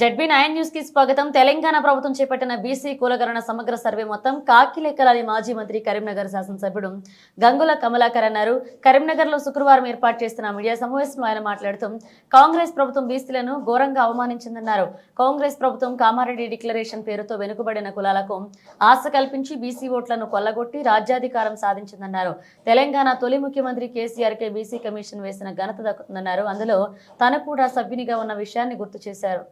ZB nine న్యూస్కి స్వాగతం. తెలంగాణ ప్రభుత్వం చేపట్టిన బీసీ కులగరణ సమగ్ర సర్వే మొత్తం కాకి లెక్కలని మాజీ మంత్రి కరీంనగర్ శాసనసభ్యుడు గంగుల కమలాకర్ అన్నారు. కరీంనగర్లో శుక్రవారం ఏర్పాటు చేస్తున్న మీడియా సమావేశంలో ఆయన మాట్లాడుతూ కాంగ్రెస్ ప్రభుత్వం బీసీలను ఘోరంగా అవమానించిందన్నారు. కాంగ్రెస్ ప్రభుత్వం కామారెడ్డి డిక్లరేషన్ పేరుతో వెనుకబడిన కులాలకు ఆశ కల్పించి బీసీ ఓట్లను కొల్లగొట్టి రాజ్యాధికారం సాధించిందన్నారు. తెలంగాణ తొలి ముఖ్యమంత్రి కేసీఆర్ కే బీసీ కమిషన్ వేసిన ఘనత దక్కుతుందన్నారు అందులో తను కూడా సభ్యునిగా ఉన్న విషయాన్ని గుర్తు చేశారు.